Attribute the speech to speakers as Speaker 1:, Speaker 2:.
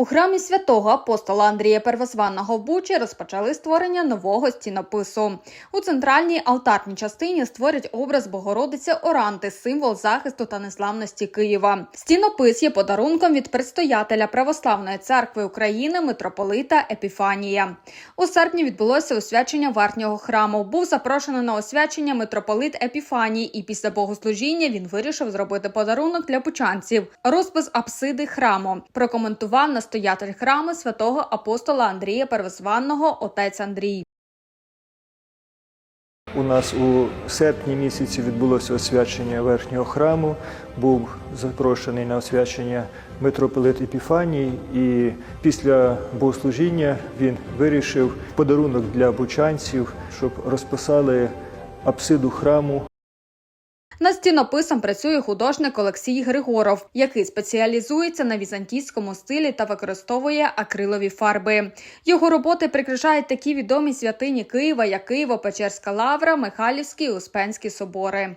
Speaker 1: У храмі святого апостола Андрія Первозванного в Бучі розпочали створення нового стінопису. У центральній алтарній частині створять образ Богородиці Оранти, символ захисту та незламності Києва. Стінопис є подарунком від предстоятеля Православної церкви України митрополита Епіфанія. У серпні відбулося освячення вартнього храму. Був запрошений на освячення митрополит Епіфаній, і після богослужіння він вирішив зробити подарунок для бучанців. Розпис апсиди храму прокоментував настоятель храму святого апостола Андрія Первозванного отець Андрій.
Speaker 2: У нас у серпні місяці відбулося освячення верхнього храму. Був запрошений на освячення митрополит Епіфаній, і після богослужіння він вирішив подарунок для бучанців, щоб розписали апсиду храму
Speaker 1: Над стінописом працює художник Олексій Григоров, який спеціалізується на візантійському стилі та використовує акрилові фарби. Його роботи прикрашають такі відомі святині Києва, як Києво-Печерська лавра, Михайлівський і Успенські собори.